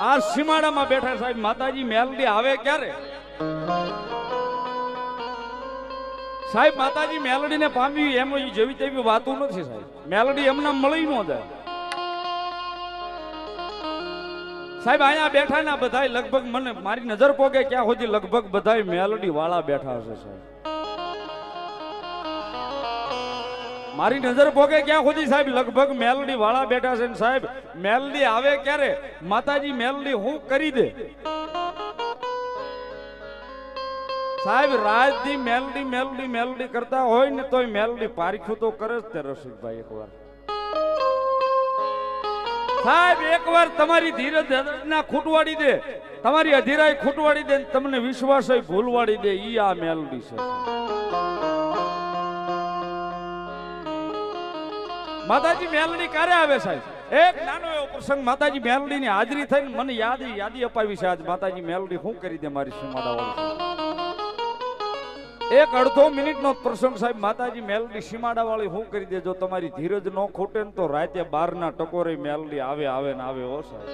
આ સીમાડામાં બેઠા સાહેબ. માતાજી, મેલડી આવે ક્યારે? સાહેબ, માતાજી, મેલડીને પામ્યું એમ જેવી તેવી વાતો નથી સાહેબ. મેલડી એમને મળી ન જાય. સાહેબ, અહીંયા બેઠા ના બધાય લગભગ મને મારી નજર પોગે ક્યાં સુધી લગભગ બધાય મેલડી વાળા બેઠા હશે સાહેબ. મારી નજર ભોગે ક્યાં સુધી સાહેબ? લગભગ મેલડી વાળા બેઠા છે ને સાહેબ. મેલડી આવે ક્યારે? માતાજી, મેલડી, હું કરી દે. સાહેબ, રાજથી મેલડી મેલડી મેલડી કરતા હોય ને તોય મેલડી પારીખું તો કરે જ તે રસિકભાઈ એકવાર. સાહેબ, એકવાર તમારી ધીરજ ના ખૂટવાડી દે. તમારી અધીરાઈ ખૂટવાડી દે તમને વિશ્વાસ ભૂલવાડી દે. ઈ આ મેલડી છે. માતાજી મેલડી ક્યારે આવે સાહેબ? એક નાનો એવો પ્રસંગ, માતાજી મેલડી ની હાજરી થઈને મને યાદ, યાદી અપાવી છે આજ. માતાજી મેલડી શું કરી દે મારી સીમાડા એક અડધો મિનિટ નો પ્રસંગ સાહેબ, માતાજી મેલડી સીમાડા વાળી શું કરી દે. જો તમારી ધીરજ ન ખોટે ને તો રાતે બાર ના ટકોરે મેલડી આવે આવે ને આવે, હો સાહેબ.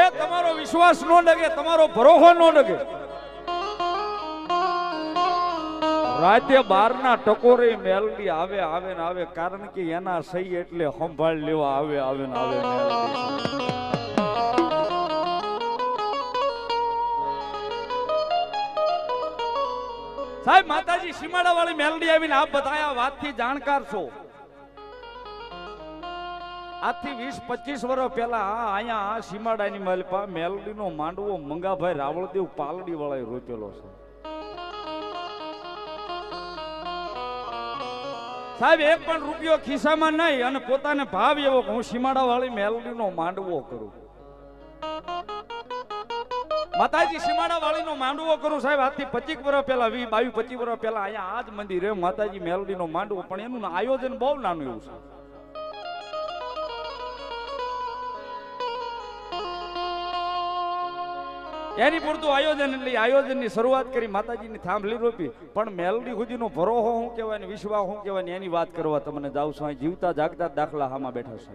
એ તમારો વિશ્વાસ નો ડગે, તમારો ભરોસો નો ડગે. રાતે બાર ના ટકોરે મેલડી આવે આવે ને આવે. કારણ કે એના સહી એટલે સંભાળ લેવા આવે આવે ને આવે સાહેબ, માતાજી સીમાડા વાળી મેલડી આવીને આપ બતાયા વાતથી જાણકાર છો. આજથી વીસ, પચીસ વર્ષ પહેલા અહીંયા સીમાડાની માલપા મેલડીનો માંડવો મંગાભાઈ રાવળદેવ પાલડી વાળાએ રોપેલો છે. સાહેબ એક પણ રૂપિયો ખિસ્સામાં નહીં અને પોતાને ભાવ એવો કે હું સીમાડા વાળી મેલડીનો માંડવો કરું. માતાજી સીમાડા વાળીનો માંડવો કરું સાહેબ. આજથી પચીસ વર્ષ પહેલા, વી બાવીસ, પચીસ વર્ષ પહેલા અહીંયા આ જ મંદિર માતાજી મેલડીનો માંડવો. પણ એનું આયોજન બહુ નાનું એવું છે. એની પૂરતું આયોજન એટલે આયોજનની શરૂઆત કરી, માતાજીની થાંભલી રોપી પણ મેલડી સુધીનો ભરોહો શું કહેવાય ને વિશ્વાસ શું કહેવાય ને એની વાત કરવા તમને જાઉં છું. જીવતા જાગતા દાખલા હામાં બેઠા છે.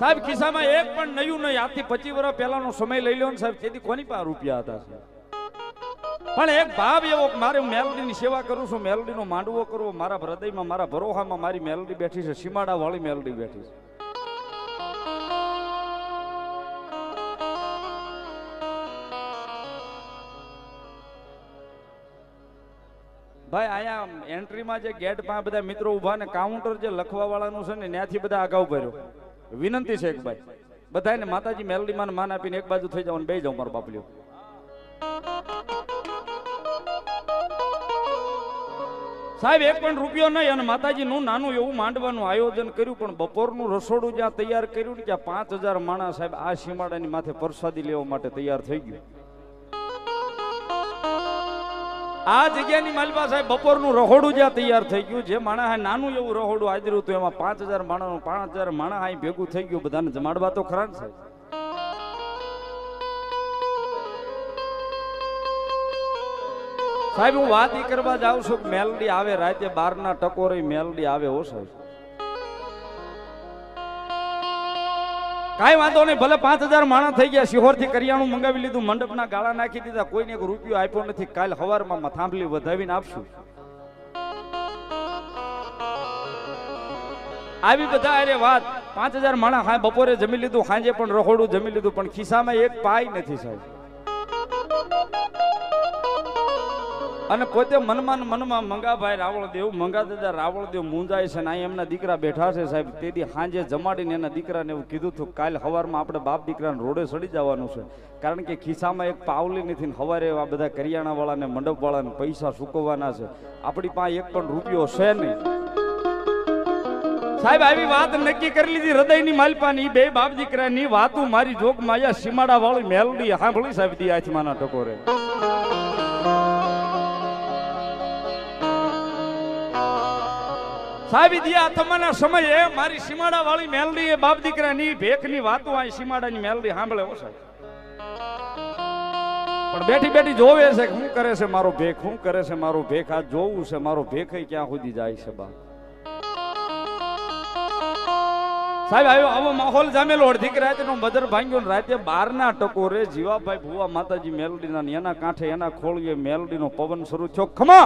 સાહેબ, ખિસ્સામાં એક પણ નયું નહીં. આજથી પચીસ વર્ષ પહેલાનો સમય લઈ લો ને સાહેબ. તેથી કોની પાસે રૂપિયા હતા સાહેબ? પણ એક ભાવ એવો મારે હું મેલડીની સેવા કરું છું, મેલડીનો માંડવો કરવો મારા હૃદયમાં, મારા ભરોહામાં મારી મેલડી બેઠી છે, સીમાડાવાળી મેલડી બેઠી છે. ભાઈ અહીંયા એન્ટ્રીમાં જે ગેટ પાસે બધા મિત્રો ઊભા ને કાઉન્ટર જે લખવા વાળાનું છે ને ત્યાંથી બધા અગાઉ ભર્યો. વિનંતી છે એક ભાઈ. બધાને માતાજી મેલડી માં માન આપીને એક બાજુ થઈ જાવ બે જાવ મારું બાપલ્યો. સાહેબ, એક પણ રૂપિયો નહીં અને માતાજીનું નાનું એવું માંડવાનું આયોજન કર્યું, પણ બપોરનું રસોડું જ્યાં તૈયાર કર્યું ત્યાં પાંચ હજાર માણસ સાહેબ આ સીમાડાની માથે પ્રસાદી લેવા માટે તૈયાર થઈ ગયું. આ જગ્યાની માલપા સાહેબ બપોરનું રહોડું જ્યાં તૈયાર થઈ ગયું, જે માણસ હા નાનું એવું રહોડું હાજરું હતું, એમાં પાંચ હજાર માણસ, પાંચ હજાર માણસ અહીં ભેગું થઈ ગયું, બધાને જમાડવા તો ખરા ને સાહેબ. સાહેબ, હું વાત એ કરવા જાઉં છું મેલડી આવે, રાતે બારના ટકોરે મેલડી આવે, હો સાહેબ. કાંઈ વાંધો નહીં, ભલે પાંચ હજાર માણસ થઈ ગયા શિહોરથી કરિયાણું મંગાવી લીધું, મંડપના ગાળા નાખી દીધા, કોઈને એક રૂપિયો આપ્યો નથી. કાલ હવારમાં થાંભલી વધાવીને આપશું. આવી બધા અરે વાત. પાંચ હજાર માણસ હા બપોરે જમી લીધું, સાંજે પણ રખોડું જમી લીધું, પણ ખિસ્સામાં એક પાય નથી સાહેબ. અને પોતે મનમાં મનમાં મંગાભાઈ રાવળદેવ મંગા દાદા રાવળદેવ મુંજાય છે ને એમના દીકરા બેઠા છે સાહેબ. તેથી સાંજે જમાડીને એના દીકરાને એવું કીધું હતું, કાલ સવારમાં આપણે બાપ દીકરાને રોડે સડી જવાનું છે. કારણ કે ખિસ્સામાં એક પાવલી નથી ને સવારે આ બધા કરિયાણાવાળાને, મંડપવાળાને પૈસા ચૂકવવાના છે. આપણી પાસે એક પણ રૂપિયો છે નહીં. સાહેબ, આવી વાત નક્કી કરી લીધી. હૃદયની માલપાની બે બાપ દીકરાની વાતું મારી જોગ માયા સીમાડા વાળી મેલડી, સાંભળી સાહેબ, દી આથમાના ટકોરે. સાહેબ દિયા આત્માના સમયે મારી સીમાડા વાળી મેલડી એ બાપ દીકરાની ભેખની વાતો આ સીમાડાની મેલડી સાંભળે હો સાહેબ. પણ બેઠી બેઠી જોવે છે કે શું કરે છે મારો ભેખ, શું કરે છે મારો ભેખ? આ જોવું છે મારો ભેખ ક્યાં સુધી જાય છે બા સાહેબ આવ્યો આવો માહોલ જામેલો. અડધીક રાતે નો બદર ભાંગ્યો રાતે બારના ટકોરે જીવાભાઈ ભુવા માતાજી મેલડીના એના કાંઠે એના ખોળીએ મેલડીનો પવન શરૂ થયો. ખમા!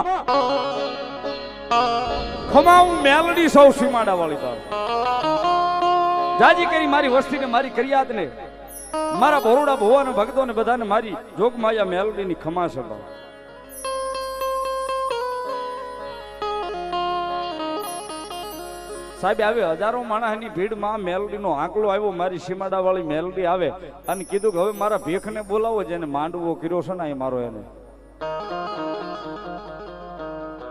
ખમા હું મેલડી સૌ સીમાડા વાળી તાર જાજી કરી મારી વસ્તીને મારી કરિયાત ને. મારા બરોડા ભુવાને ભક્તો ને બધાને મારી જોગમાયા મેલડીની ખમા સભા. સાહેબ આવે હજારો માણસની ભીડમાં મેલડીનો આંકડો આવ્યો, મારી સીમાડા વાળી મેલડી આવે અને કીધું કે હવે મારા ભેખને બોલાવો, જેને માંડવો કર્યો છે ને એ મારો એને.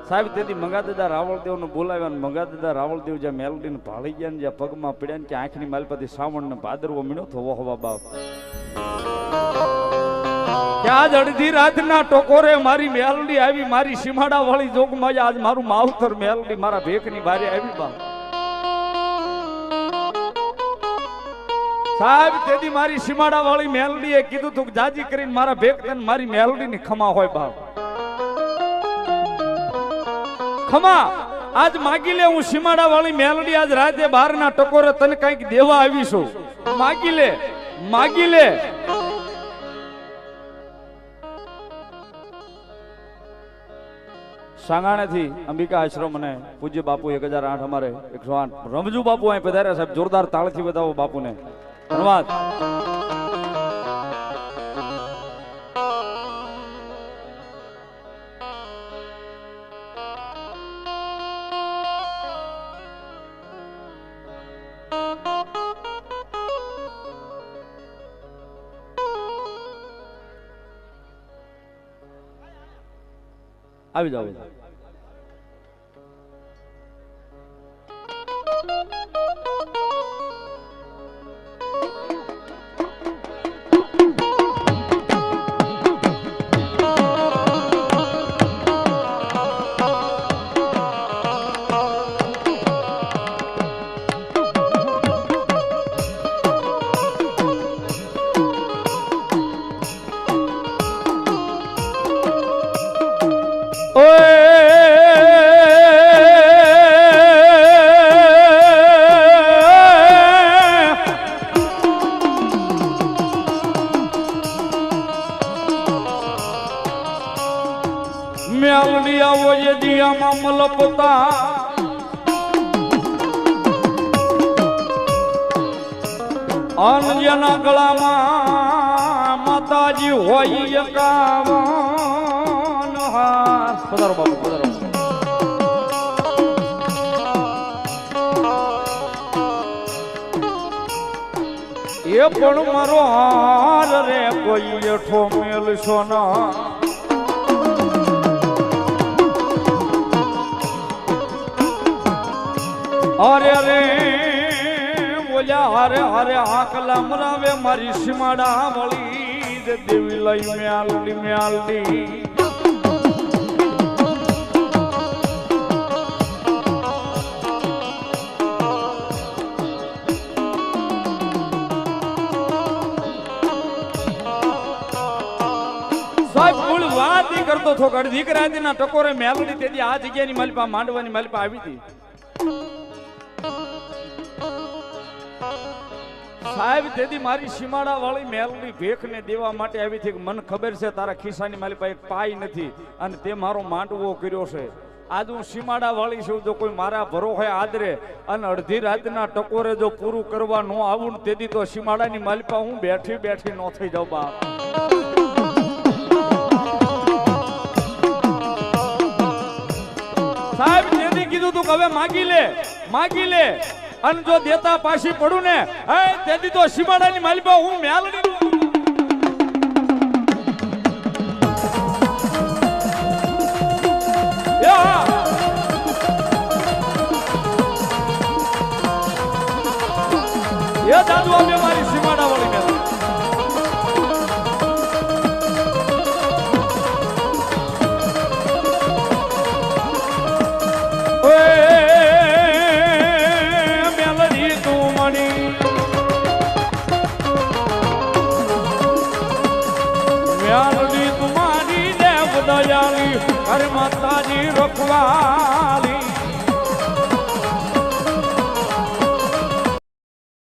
સાહેબ તેથી મંગાદાદા રાવળદેવને બોલાવ્યા અને મંગાદાદા રાવળદેવ જ્યાં મેલડીને ભાળી ગયા ને જ્યાં પગમાં પડ્યા ને કે આંખની માલપતિ શ્રાવણ ને ભાદરવો મીણો થવો હવા બાપ. આજ અડધી રાતના ટોકોરે મારી મેલડી આવી, મારી સીમાડા વાળી જોગમાં આજ મારું માવતર મેલડી, મારા ભેખની બારે આવી બા સાહેબ તેથી મારી સીમાડા વાળી મેલડીએ કીધું તું જાજી કરીને મારા ભેખ મારી મેલડી ની ખમા હોય બાપ. ખમા, આજ માગી લે હું સીમાડા વાળી મેલડી આજ રાતે બાર ના ટકોરે તને કંઈક દેવા આવીશું માગી લે માગી લે. સાંગાણેથી અંબિકા આશ્રમ અને પૂજ્ય બાપુ એક હજાર આઠ અમારે એકસો આઠ. રમજુ બાપુ અહીં પધાર્યા સાહેબ, જોરદાર તાળથી બતાવો બાપુને. ધન્યવાદ. આવી જાઓ આવી મલપતા અનજના ગળામાં માતાજી હોય એકાવન હાર પધારો બાપુ એ પણ મારો હાર રે, કોઈ એઠો મેલશો ના. અરે રે બોલ્યા હરે હરે આકલા મરાવે મારી સીમાડા વળી દે દેવી લઈ મ્યાલડી મ્યાલડી કરતો છો દીકરા અડધી રાતના ટકોરે મેલડી તેથી આ જગ્યાની માલિપા માંડવાની માલિપા આવી હતી. સાહેબ, તેથી મારી સીમાડા વાળી મેલડી ભેખ ને દેવા માટે આવી છે મને ખબર છે, તારા ખિસ્સાની મારી પાસે પાય નથી અને તે મારો માંડવો કર્યો છે. આજ હું સીમાડા વાળી છું, જો કોઈ મારા ભરોહે આદરે અને અડધી રાતના ટકોરે જો પૂરું કરવા ન આવું તેથી તો સીમાડાની માલિપા હું બેઠી બેઠી ન થઈ જાઉં, બાપ. સાહેબ, તેથી કીધું તું હવે માગી લે માગી લે. અને જો દેતા પાછી પડું ને એ તેથી તો શિમાડાની માલિકા હું મેલડી